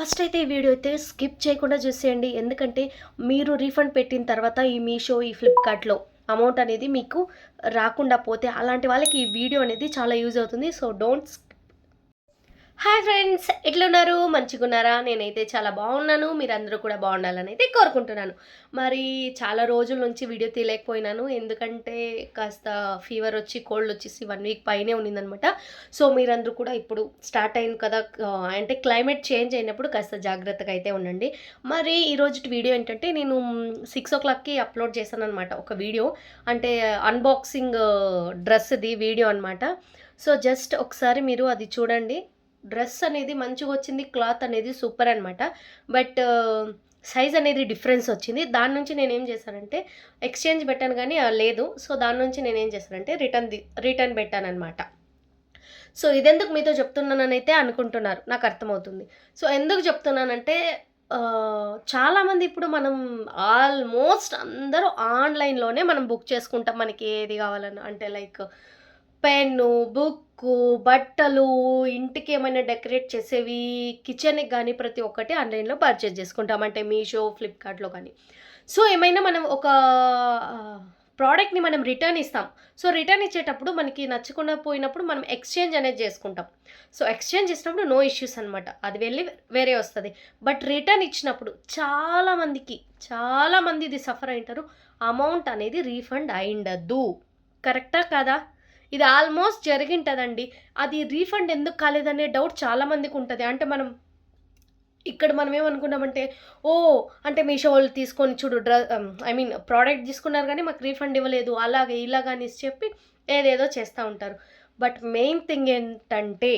First అయితే ఈ video అయితే స్కిప్ చేయకుండా చూసేయండి. ఎందుకంటే మీరు రీఫండ్ పెట్టిన తర్వాత ఈ మీషో ఈ ఫ్లిప్కార్ట్లో అమౌంట్ అనేది మీకు రాకుండా పోతే అలాంటి వాళ్ళకి ఈ వీడియో అనేది చాలా యూజ్ అవుతుంది. సో డోంట్ హాయ్ ఫ్రెండ్స్ ఎట్లున్నారు? మంచిగా ఉన్నారా నేనైతే చాలా బాగున్నాను. మీరందరూ కూడా బాగుండాలని అయితే కోరుకుంటున్నాను. మరి చాలా రోజుల నుంచి వీడియో తీయలేకపోయినాను. ఎందుకంటే కాస్త ఫీవర్ వచ్చి కోల్డ్ వచ్చేసి వన్ వీక్ పైనే ఉన్నిందనమాట. సో మీరందరూ కూడా ఇప్పుడు స్టార్ట్ అయింది కదా. అంటే క్లైమేట్ చేంజ్ అయినప్పుడు కాస్త జాగ్రత్తగా అయితే ఉండండి. మరి ఈరోజు వీడియో ఏంటంటే నేను సిక్స్ ఓ క్లాక్కి అప్లోడ్ చేశాను అనమాట ఒక వీడియో. అంటే అన్బాక్సింగ్ డ్రెస్ది వీడియో అనమాట. సో జస్ట్ ఒకసారి మీరు అది చూడండి. డ్రెస్ అనేది మంచిగా వచ్చింది క్లాత్ అనేది సూపర్ అనమాట బట్ సైజ్ అనేది డిఫరెన్స్ వచ్చింది. దాని నుంచి నేను ఏం చేశానంటే ఎక్స్చేంజ్ పెట్టాను కానీ లేదు. సో దాని నుంచి నేను ఏం చేశానంటే రిటర్న్ రిటర్న్ పెట్టాను అనమాట సో ఇదెందుకు మీతో చెప్తున్నానైతే అనుకుంటున్నారు. నాకు అర్థమవుతుంది. సో ఎందుకు చెప్తున్నానంటే చాలామంది ఇప్పుడు మనం ఆల్మోస్ట్ అందరూ ఆన్లైన్లోనే మనం బుక్ చేసుకుంటాం. మనకి ఏది కావాలన్నా. అంటే లైక్ పెన్ను బుక్కు బట్టలు ఇంటికి ఏమైనా డెకరేట్ చేసేవి కిచెన్కి కానీ ప్రతి ఒక్కటి ఆన్లైన్లో పర్చేజ్ చేసుకుంటాం. అంటే మీషో ఫ్లిప్కార్ట్లో కానీ సో ఏమైనా మనం ఒక ప్రోడక్ట్ని మనం రిటర్న్ ఇస్తాం. సో రిటర్న్ ఇచ్చేటప్పుడు మనకి నచ్చకుండా పోయినప్పుడు మనం ఎక్స్చేంజ్ అనేది చేసుకుంటాం. సో ఎక్స్చేంజ్ చేసినప్పుడు నో ఇష్యూస్ అనమాట అది వెళ్ళి వేరే వస్తుంది. బట్ రిటర్న్ ఇచ్చినప్పుడు చాలామందికి చాలామంది ఇది సఫర్ అయింటారు. అమౌంట్ అనేది రీఫండ్ అయిండదు కరెక్టా కదా? ఇది ఆల్మోస్ట్ జరిగింటుందండి. అది రీఫండ్ ఎందుకు కాలేదనే డౌట్ చాలామందికి ఉంటుంది. అంటే మనం ఇక్కడ మనం ఏమనుకున్నామంటే ఓ అంటే మీషో వాళ్ళు తీసుకొని చూడు డ్ర ఐ మీన్ ప్రోడక్ట్ తీసుకున్నారు కానీ మాకు రీఫండ్ ఇవ్వలేదు. అలాగే ఇలాగా అనేసి చెప్పి ఏదేదో చేస్తూ ఉంటారు. బట్ మెయిన్ థింగ్ ఏంటంటే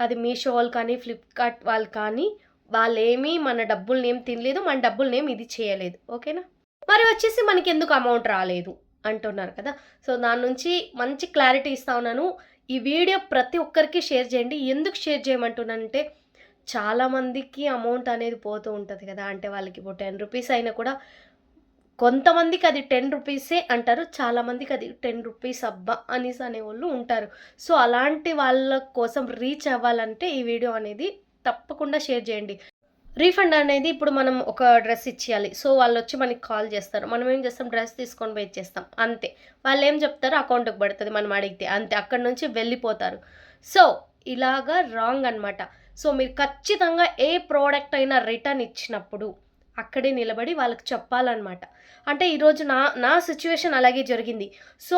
అది మీషో వాళ్ళు కానీ ఫ్లిప్కార్ట్ వాళ్ళు కానీ వాళ్ళేమీ మన డబ్బుల్ని ఏం తినలేదు. మన డబ్బుల్ని ఏం ఇది చేయలేదు. ఓకేనా? మరి వచ్చేసి మనకి ఎందుకు అమౌంట్ రాలేదు? అంటున్నారు కదా. సో దాని నుంచి మంచి క్లారిటీ ఇస్తా ఉన్నాను. ఈ వీడియో ప్రతి ఒక్కరికి షేర్ చేయండి. ఎందుకు షేర్ చేయమంటున్నానంటే చాలామందికి అమౌంట్ అనేది పోతూ ఉంటుంది కదా. అంటే వాళ్ళకి ఇప్పుడు టెన్ రూపీస్ అయినా కూడా కొంతమందికి అది టెన్ రూపీసే అంటారు. చాలామందికి అది టెన్ రూపీస్ అబ్బా అనేసి అనేవాళ్ళు ఉంటారు. సో అలాంటి వాళ్ళ కోసం రీచ్ అవ్వాలంటే ఈ వీడియో అనేది తప్పకుండా షేర్ చేయండి. రీఫండ్ అనేది ఇప్పుడు మనం ఒక డ్రెస్ ఇచ్చేయాలి. సో వాళ్ళు వచ్చి మనకి కాల్ చేస్తారు. మనం ఏం చేస్తాం? డ్రెస్ తీసుకొని పోయి ఇచ్చేస్తాం. అంతే. వాళ్ళు ఏం చెప్తారో అకౌంట్కి పడుతుంది మనం అడిగితే. అంతే. అక్కడ నుంచి వెళ్ళిపోతారు. సో ఇలాగా రాంగ్ అనమాట సో మీరు ఖచ్చితంగా ఏ ప్రోడక్ట్ అయినా రిటర్న్ ఇచ్చినప్పుడు అక్కడే నిలబడి వాళ్ళకి చెప్పాలన్నమాట. అంటే ఈరోజు నా నా సిచ్యువేషన్ అలాగే జరిగింది. సో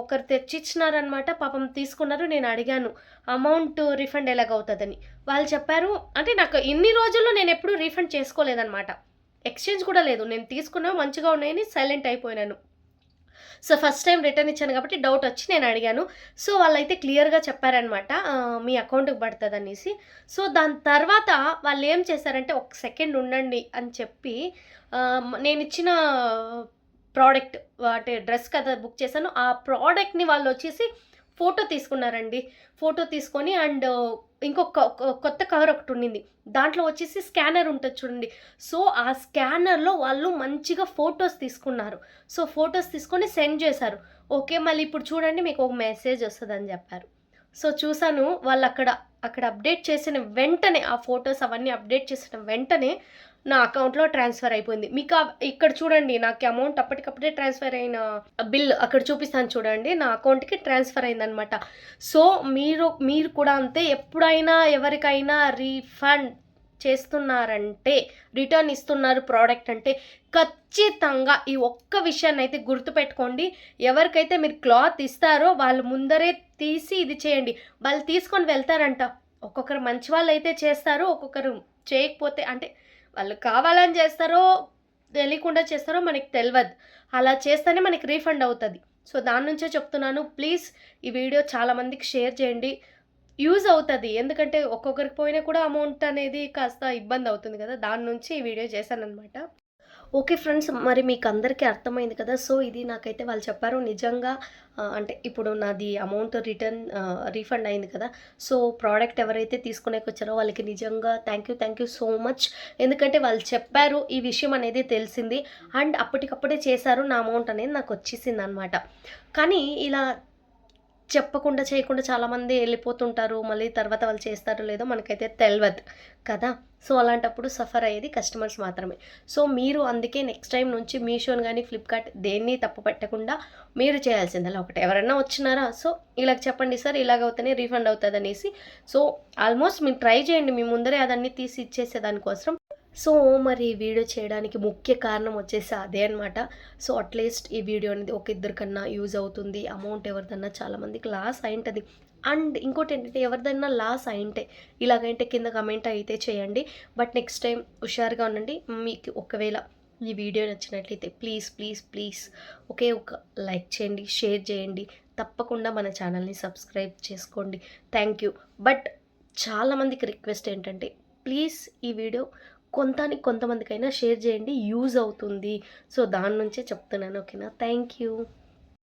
ఒకరు తెచ్చిచ్చినారనమాట పాపం తీసుకున్నారు నేను అడిగాను అమౌంట్ రిఫండ్ ఎలాగవుతుందని? వాళ్ళు చెప్పారు అంటే నాకు ఇన్ని రోజుల్లో నేను ఎప్పుడూ రీఫండ్ చేసుకోలేదన్నమాట. ఎక్స్చేంజ్ కూడా లేదు. నేను తీసుకున్నా మంచిగా ఉన్నాయని సైలెంట్ అయిపోయినాను. సో ఫస్ట్ టైం రిటర్న్ ఇచ్చాను కాబట్టి డౌట్ వచ్చి నేను అడిగాను. సో వాళ్ళైతే క్లియర్గా చెప్పారనమాట మీ అకౌంట్కి పడుతుంది అనేసి. సో దాని తర్వాత వాళ్ళు ఏం చేశారంటే ఒక సెకండ్ ఉండండి అని చెప్పి నేను ఇచ్చిన ప్రోడక్ట్ అంటే డ్రెస్ కదా బుక్ చేశాను ఆ ప్రోడక్ట్ని వాళ్ళు వచ్చేసి ఫోటో తీసుకున్నారండి. ఫోటో తీసుకొని అండ్ ఇంకొక కొత్త కవర్ ఒకటి ఉండింది. దాంట్లో వచ్చేసి స్కానర్ ఉంటుంది చూడండి. సో ఆ స్కానర్లో వాళ్ళు మంచిగా ఫొటోస్ తీసుకున్నారు. సో ఫొటోస్ తీసుకొని సెండ్ చేశారు. ఓకే మళ్ళీ ఇప్పుడు చూడండి మీకు ఒక మెసేజ్ వస్తుందని చెప్పారు. సో చూశాను వాళ్ళు అక్కడ అక్కడ అప్డేట్ చేసిన వెంటనే ఆ ఫొటోస్ అవన్నీ అప్డేట్ చేసిన వెంటనే నా అకౌంట్లో ట్రాన్స్ఫర్ అయిపోయింది. మీకు ఇక్కడ చూడండి నాకు అమౌంట్ అప్పటికప్పుడే ట్రాన్స్ఫర్ అయిన బిల్ అక్కడ చూపిస్తాను చూడండి నా అకౌంట్కి ట్రాన్స్ఫర్ అయిందనమాట సో మీరు మీరు కూడా అంతే ఎప్పుడైనా ఎవరికైనా రీఫండ్ చేస్తున్నారంటే రిటర్న్ ఇస్తున్నారు ప్రోడక్ట్ అంటే ఖచ్చితంగా ఈ ఒక్క విషయాన్ని అయితే గుర్తుపెట్టుకోండి. ఎవరికైతే మీరు క్లాత్ ఇస్తారో వాళ్ళు ముందరే తీసి ఇది చేయండి. వాళ్ళు తీసుకొని వెళ్తారంట. ఒక్కొక్కరు మంచి వాళ్ళు అయితే చేస్తారు ఒక్కొక్కరు చేయకపోతే అంటే వాళ్ళు కావాలని చేస్తారో తెలియకుండా చేస్తారో మనకి తెలియదు అలా చేస్తేనే మనకి రీఫండ్ అవుతుంది. సో దాని నుంచే చెప్తున్నాను. ప్లీజ్ ఈ వీడియో చాలామందికి షేర్ చేయండి. యూజ్ అవుతుంది. ఎందుకంటే ఒక్కొక్కరికి పోయినా కూడా అమౌంట్ అనేది కాస్త ఇబ్బంది అవుతుంది కదా. దాని నుంచి ఈ వీడియో చేశాను అనమాట ఓకే ఫ్రెండ్స్ మరి మీకు అందరికీ అర్థమైంది కదా. సో ఇది నాకైతే వాళ్ళు చెప్పారు నిజంగా అంటే ఇప్పుడు నాది అమౌంట్ రిటర్న్ రీఫండ్ అయింది కదా. సో ప్రోడక్ట్ ఎవరైతే తీసుకునేకి వచ్చారో వాళ్ళకి నిజంగా thank you thank you so much. ఎందుకంటే వాళ్ళు చెప్పారు ఈ విషయం అనేది తెలిసింది. అండ్ అప్పటికప్పుడే చేశారు నా అమౌంట్ అనేది నాకు వచ్చేసింది అనమాట కానీ ఇలా చెప్పకుండా చేయకుండా చాలామంది వెళ్ళిపోతుంటారు. మళ్ళీ తర్వాత వాళ్ళు చేస్తారో లేదో మనకైతే తెలియదు కదా. సో అలాంటప్పుడు సఫర్ అయ్యేది కస్టమర్స్ మాత్రమే. సో మీరు అందుకే నెక్స్ట్ టైం నుంచి మీషోని కానీ ఫ్లిప్కార్ట్ దేన్ని తప్పు పెట్టకుండా మీరు చేయాల్సిందలా ఒకటి. ఎవరైనా వచ్చినారా? సో ఇలాగ చెప్పండి సార్ ఇలాగవుతానే రీఫండ్ అవుతుంది అనేసి సో ఆల్మోస్ట్ మీరు ట్రై చేయండి. మీ ముందరే అదన్నీ తీసి ఇచ్చేసే దానికోసం సో మరి ఈ వీడియో చేయడానికి ముఖ్య కారణం వచ్చేసి అదే అనమాట సో అట్లీస్ట్ ఈ వీడియో అనేది ఒక ఇద్దరికన్నా యూజ్ అవుతుంది. అమౌంట్ ఎవరిదన్నా చాలామందికి లాస్ అయింటుంది. అండ్ ఇంకోటి ఏంటంటే ఎవరిదైనా లాస్ అయింటే ఇలాగైతే కింద కమెంట్ అయితే చేయండి. బట్ నెక్స్ట్ టైం హుషారుగా ఉండండి. మీకు ఒకవేళ ఈ వీడియో నచ్చినట్లయితే ప్లీజ్ ప్లీజ్ ప్లీజ్ ఒకే ఒక లైక్ చేయండి షేర్ చేయండి. తప్పకుండా మన ఛానల్ని సబ్స్క్రైబ్ చేసుకోండి. థ్యాంక్ యూ బట్ చాలామందికి రిక్వెస్ట్ ఏంటంటే ప్లీజ్ ఈ వీడియో కొంతానికి కొంతమందికైనా షేర్ చేయండి యూజ్ అవుతుంది. సో దాని నుంచే చెప్తున్నాను ఓకేనా? Thank you.